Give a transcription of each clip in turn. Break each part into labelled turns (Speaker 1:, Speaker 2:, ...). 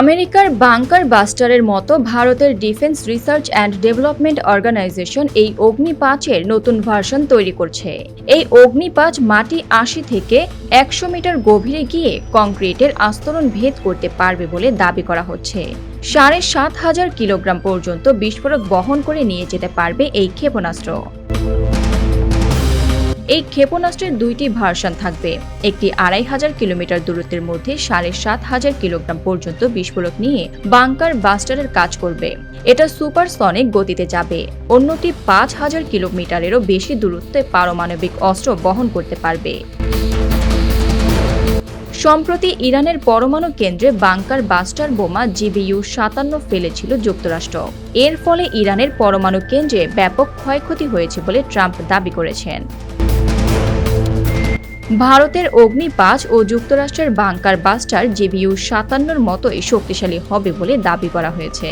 Speaker 1: আমেরিকার বাংকার বাস্টারের মতো ভারতের defence research and development organisation এই অগ্নি পাঁচের নতুন ভার্সন তৈরি করছে। এই অগ্নি পাঁচ মাটি আশি থেকে একশো মিটার গভীরে গিয়ে কংক্রিটের আস্তরণ ভেদ করতে পারবে বলে দাবি করা হচ্ছে। সাড়ে সাত হাজার কিলোগ্রাম পর্যন্ত বিস্ফোরক বহন করে নিয়ে যেতে পারবে এই ক্ষেপণাস্ত্র। এই ক্ষেপণাস্ত্রের দুইটি ভার্সন থাকবে। একটি আড়াই হাজার কিলোমিটার দূরত্বের মধ্যে সাড়ে সাত হাজার কিলোগ্রাম পর্যন্ত বিস্ফোরক নিয়ে বাংকার বাস্টারের কাজ করবে। এটা সুপারসনিক গতিতে যাবে। অন্যটি পাঁচ হাজার কিলোমিটারেরও বেশি দূরত্বে পারমাণবিক অস্ত্র বহন করতে পারবে। সম্প্রতি ইরানের পরমাণু কেন্দ্রে বাংকার বাস্টার বোমা জিবিইউ সাতান্ন ফেলেছিল যুক্তরাষ্ট্র। এর ফলে ইরানের পরমাণু কেন্দ্রে ব্যাপক ক্ষয়ক্ষতি হয়েছে বলে ট্রাম্প দাবি করেছেন। ভারতের অগ্নি পাঁচ ও যুক্তরাষ্ট্রের বাংকার বাস্টার জিবিইউ সাতান্নর মতোই শক্তিশালী হবে বলে দাবি করা হয়েছে।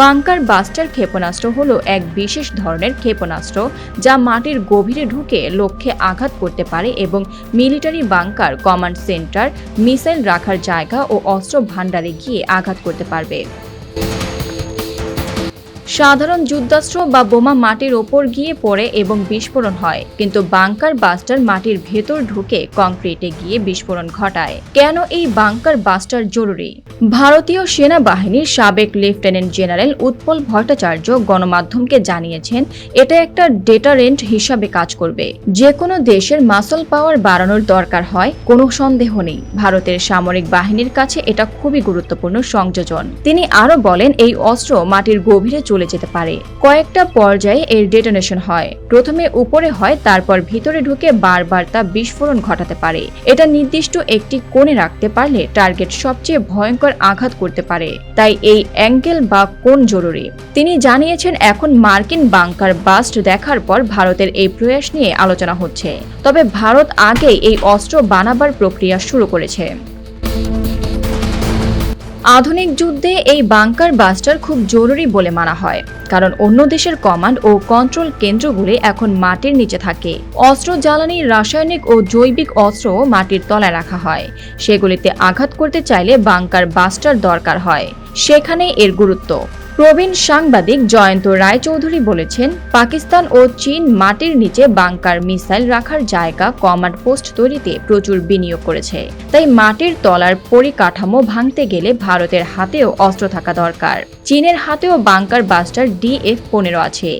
Speaker 1: বাংকার বাস্টার ক্ষেপণাস্ত্র হল এক বিশেষ ধরনের ক্ষেপণাস্ত্র যা মাটির গভীরে ঢুকে লক্ষ্যে আঘাত করতে পারে এবং military bunker command centre, missile রাখার জায়গা ও অস্ত্র ভাণ্ডারে গিয়ে আঘাত করতে পারবে। সাধারণ যুদ্ধাস্ত্র বা বোমা মাটির ওপর গিয়ে পড়ে এবং বিস্ফোরণ হয়। কিন্তু বাংকার বাস্টার মাটির ভেতর ঢুকে কংক্রিটে গিয়ে বিস্ফোরণ ঘটায়। কেন এই বাংকার বাস্টার জরুরি? ভারতীয় সেনাবাহিনীর সাবেক লেফটেন্যান্ট জেনারেল উৎপল ভট্টাচার্য গণমাধ্যমকে জানিয়েছেন, এটা একটা ডেটারেন্ট হিসাবে কাজ করবে। যে কোনো দেশের মাসল পাওয়ার বাড়ানোর দরকার হয়, কোনো সন্দেহ নেই। ভারতের সামরিক বাহিনীর কাছে এটা খুবই গুরুত্বপূর্ণ সংযোজন। তিনি আরও বলেন, এই অস্ত্র মাটির গভীরে চলে যেতে পারে। কয়েকটা পর্যায়ে এর ডেটোনেশন হয়। প্রথমে উপরে হয়, তারপর ভিতরে ঢুকে বারবার তা বিস্ফোরণ ঘটাতে পারে। এটা নির্দিষ্ট একটি কোণে রাখতে পারলে টার্গেট সবচেয়ে ভয়ঙ্কর আঘাত করতে পারে। তাই এই অ্যাঙ্গেল বা কোণ জরুরি। তিনি জানিয়েছেন, এখন মার্কিন বাংকার বাস্ট দেখার পর ভারতের এই প্রয়াস নিয়ে আলোচনা হচ্ছে। তবে ভারত আগেই এই অস্ত্র বানাবার প্রক্রিয়া শুরু করেছে। আধুনিক যুদ্ধে এই বাংকার বাস্টার খুব জরুরি বলে মানা হয়, কারণ অন্য দেশের কমান্ড ও কন্ট্রোল কেন্দ্রগুলি এখন মাটির নিচে থাকে। অস্ত্র জ্বালানি, রাসায়নিক ও জৈবিক অস্ত্র মাটির তলায় রাখা হয়। সেগুলিতে আঘাত করতে চাইলে বাংকার বাস্টার দরকার হয়। সেখানে এর গুরুত্ব। প্রবীণ সাংবাদিক জয়ন্ত রায়চৌধুরী বলেছেন, পাকিস্তান ও চীন মাটির নিচে বাংকার মিসাইল রাখার জায়গা কমান্ড পোস্ট তৈরিতে প্রচুর বিনিয়োগ করেছে। তাই মাটির তলার পরিকাঠামো ভাঙতে গেলে ভারতের হাতেও অস্ত্র থাকা দরকার। চীনের হাতেও বাংকার বাস্টার ডিএফ পনেরো আছে।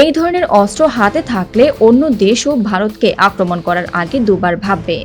Speaker 1: এই ধরনের অস্ত্র হাতে থাকলে অন্য দেশও ভারতকে আক্রমণ করার আগে দুবার ভাববে।